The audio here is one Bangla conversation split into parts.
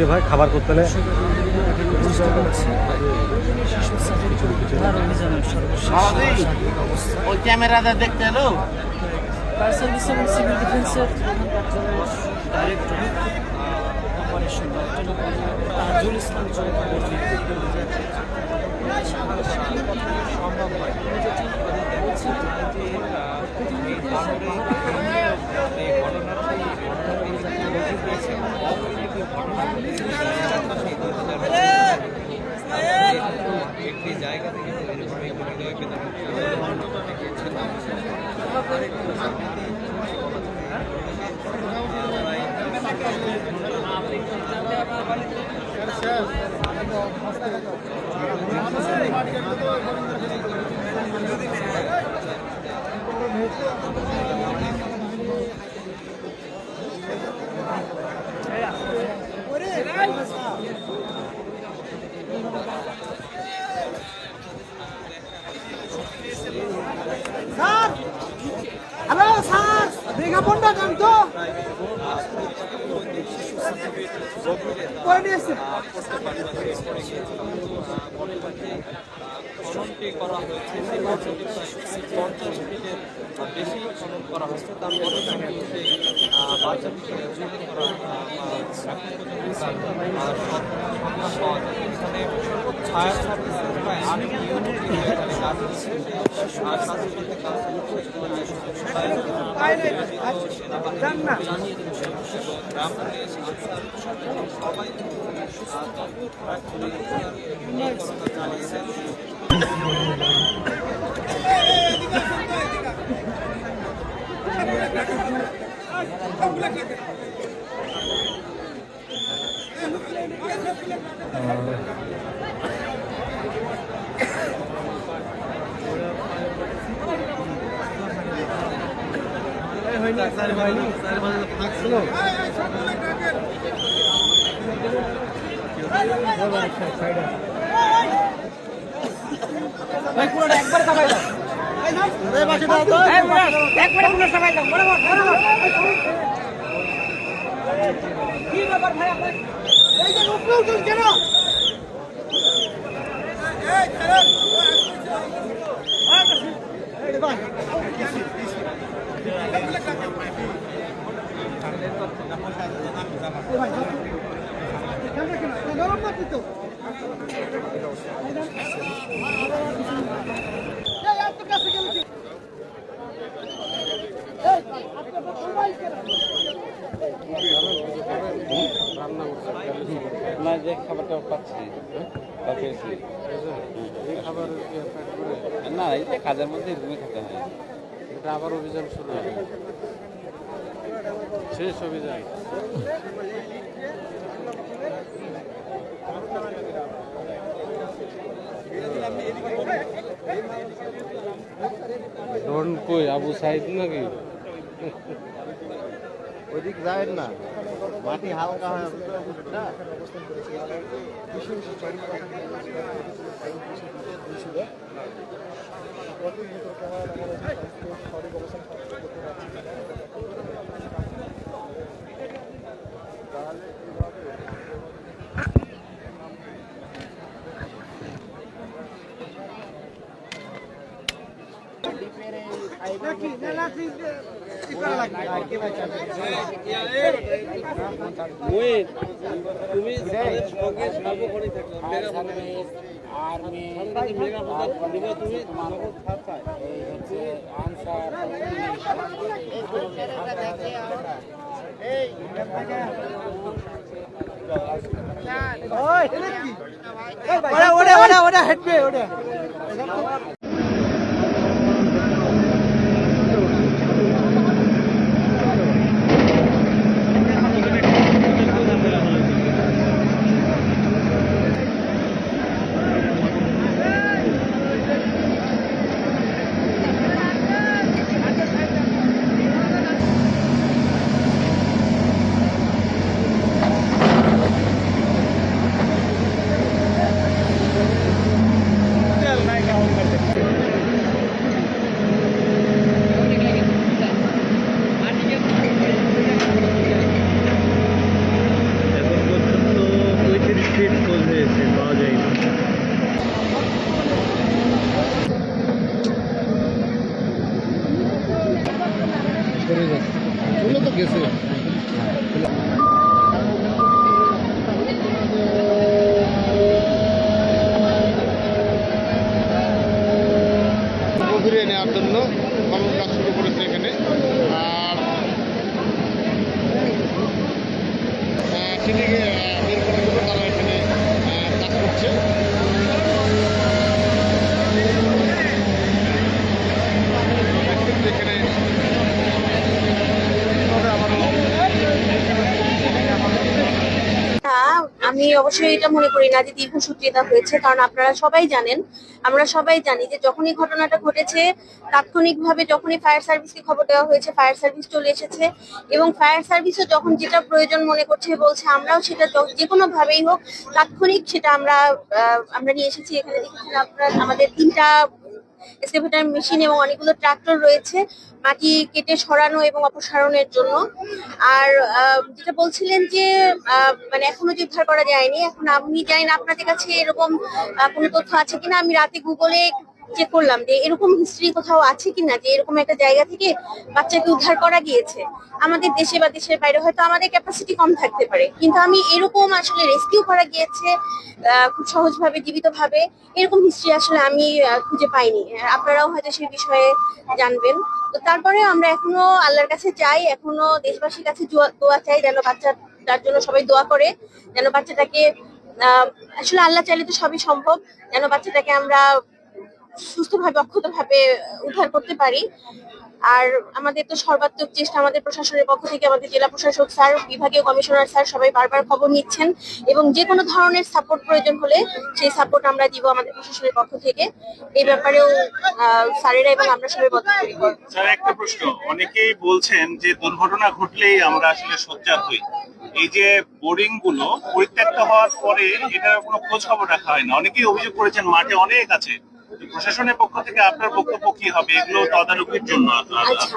যে ভাই খাবার করতে হলে ওই ক্যামেরাটা দেখতে এলো? ফায়ার সার্ভিস এবং সিভিল ডিফেন্সের ডাইরেক্টর অপারেশন তাজুল ইসলাম সম্ভব হয় যেটি বলছি যে একটি জায়গা থেকে এরকম একটি হৃদয় বেদনা স্যার হ্যালো স্যার বিজ্ঞাপনটা দেন তো? করে নিয়ে এসছি খননটি করা হয়েছে সেই খননটি প্রায় পঞ্চাশ ফিটের বেশি খনন করা হয়েছে তারপরে কিন্তু সেই আহ, বাচ্চাটিকে উদ্ধার করা এখন পর্যন্ত তার, ছায়া সার্ভিসের প্রায় আট এই কথা জানিয়েছেন এই যে উপরে উঠুন কেন না কিন্তু এই এত কাছে গেলে কি এই আপনি তো মোবাইল কেন না, যে খাবারটা পাচ্ছি পেয়েছি। খাবার না, এই যে কাজের মধ্যে রুমে খেতে হয়। এটা আবার অভিযান শুরু হবে। শেষ অভিযান। কই আবু সাইদ নাকি? ওইদিক যায় না। মাটি হালকা হয়। না? নাকি না লাঠি কি করা লাগবে আর কি ভাই তুমি তুমি ওটা ওটা ওটা হেডবে ওটা গেছে। গভীরে নেওয়ার জন্য কাজ শুরু করেছে এখানে। আর আহ, সেটিকে আহ, বের করার জন্য তারা এখানে আহ, কাজ করছে এখানে না আমি অবশ্যই এটা মনে করি না যে দীর্ঘ দীর্ঘসূত্রিতা হয়েছে, কারণ আপনারা সবাই জানেন, আমরা সবাই জানি যে যখনই ঘটনাটা ঘটেছে, তাৎক্ষণিকভাবে যখনই ফায়ার সার্ভিসকে খবর দেওয়া হয়েছে, ফায়ার সার্ভিস চলে এসেছে এবং ফায়ার সার্ভিসও যখন যেটা প্রয়োজন মনে করছে বলছে, আমরাও সেটা য- যে কোনো ভাবেই হোক, তাৎক্ষণিক সেটা আমরা আমরা নিয়ে এসেছি এখানে। দেখেছেন আপনারা আমাদের তিনটা এক্সকেভেটর মেশিন এবং অনেকগুলো ট্রাক্টর রয়েছে মাটি কেটে সরানো এবং অপসারণের জন্য। আর যেটা বলছিলেন যে মানে এখনও যে উদ্ধার করা যায়নি, এখন আমি জানি না আপনাদের কাছে এরকম কোনো তথ্য আছে কিনা। আমি রাতে গুগলে চেক করলাম যে এরকম হিস্ট্রি কোথাও আছে কিনা, যে এরকম একটা জায়গা থেকে বাচ্চাকে উদ্ধার করা গিয়েছে, আমাদের দেশে বা দেশের বাইরে হয়তো আমাদের ক্যাপাসিটি কম থাকতে পারে। কিন্তু আমি এরকম আসলে রেস্কিউ করা গিয়েছে খুব সহজভাবে, জীবিতভাবে, এরকম হিস্ট্রি আসলে আমি খুঁজে পাইনি। আপনারাও হয়তো সেই বিষয়ে জানবেন। তো তারপরে আমরা এখনও আল্লাহর কাছে চাই, এখনও দেশবাসীর কাছে দোয়া- চাই যেন বাচ্চাটার জন্য সবাই দোয়া করে, যেন বাচ্চাটাকে আসলে আল্লাহ চাইলে তো সবই সম্ভব, যেন বাচ্চাটাকে আমরা সুস্থভাবে, অক্ষতভাবে উদ্ধার করতে পারি। আর আমাদের তো সর্বাত্মক চেষ্টা আমাদের প্রশাসনের পক্ষ থেকে আমাদের জেলা প্রশাসক স্যার, বিভাগীয় কমিশনার স্যার সবাই বারবার খবর নিচ্ছেন এবং যে কোনো ধরনের সাপোর্ট প্রয়োজন হলে সেই সাপোর্ট আমরা দিব আমাদের প্রশাসনের পক্ষ থেকে। এই ব্যাপারেও স্যারেরা এবং আমরা সবাই বদ্ধপরিকর। স্যার, একটা প্রশ্ন। অনেকেই বলছেন যে দুর্ঘটনা ঘটলেই আমরা আসলে সোচ্চার হই। এই যে বোরিংগুলো পরিত্যক্ত হওয়ার পরে এটার কোনো খোঁজ খবর রাখা হয় না। অনেকেই অভিযোগ করেছেন মাঠে অনেক আছে। প্রশাসনের পক্ষ থেকে আপনার বক্তব্য কি হবে? এগুলো তদারকির জন্য আচ্ছা।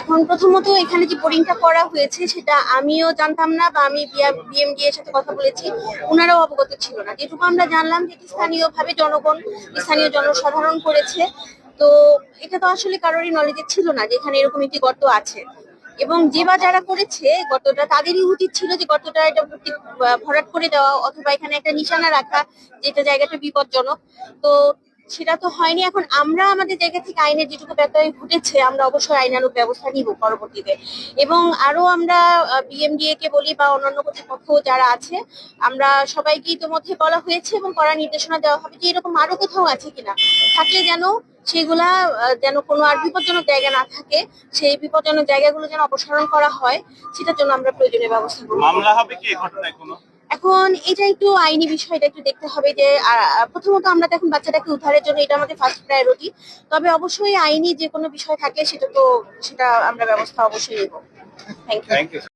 এখন প্রথমত এখানে যে বোরিংটা করা হয়েছে সেটা আমিও জানতাম না বা আমি বিএমডি এর সাথে কথা বলেছি ওনারাও অবগত ছিল না। যেটুকু আমরা জানলাম যে স্থানীয় ভাবে জনগণ স্থানীয় জনসাধারণ করেছে। তো এটা তো আসলে কারোরই নলেজে ছিল না যে এখানে এরকম একটি গর্ত আছে। এবং যে বা যারা করেছে গর্তটা তাদেরই উচিত ছিল যে গর্তটা এটা ভর্তি- ভরাট করে দেওয়া অথবা এখানে একটা নিশানা রাখা যেটা জায়গাটা বিপজ্জনক। তো সেটা তো হয়নি। এখন আমরা আমাদের জায়গা থেকে আইনের যেটুকু ব্যত্যয় ঘটেছে, আমরা অবশ্যই আইনানুগ ব্যবস্থা নিব পরবর্তীতে। এবং আরও আমরা বিএমডিএ কে বলি বা অন্যান্য কর্তৃপক্ষ যারা আছে, আমরা সবাইকে ইতিমধ্যে বলা হয়েছে এবং করার নির্দেশনা দেওয়া হবে যে এরকম আরও কোথাও আছে কিনা। থাকলে যেন সেগুলা যেন কোনো আর বিপজ্জনক জায়গা না থাকে, সেই বিপজ্জনক জায়গাগুলো যেন অপসারণ করা হয়, সেটার জন্য আমরা প্রয়োজনীয় ব্যবস্থা মামলা হবে কি ঘটনায় কোনো? এখন এটা একটু আইনি বিষয়টা একটু দেখতে হবে যে প্রথমত আমরা তো এখন বাচ্চাটাকে উদ্ধারের জন্য এটা আমাদের ফার্স্ট প্রায়োরিটি তবে অবশ্যই আইনি যে কোনো বিষয় থাকে সেটা তো, সেটা আমরা ব্যবস্থা অবশ্যই নেব। Thank you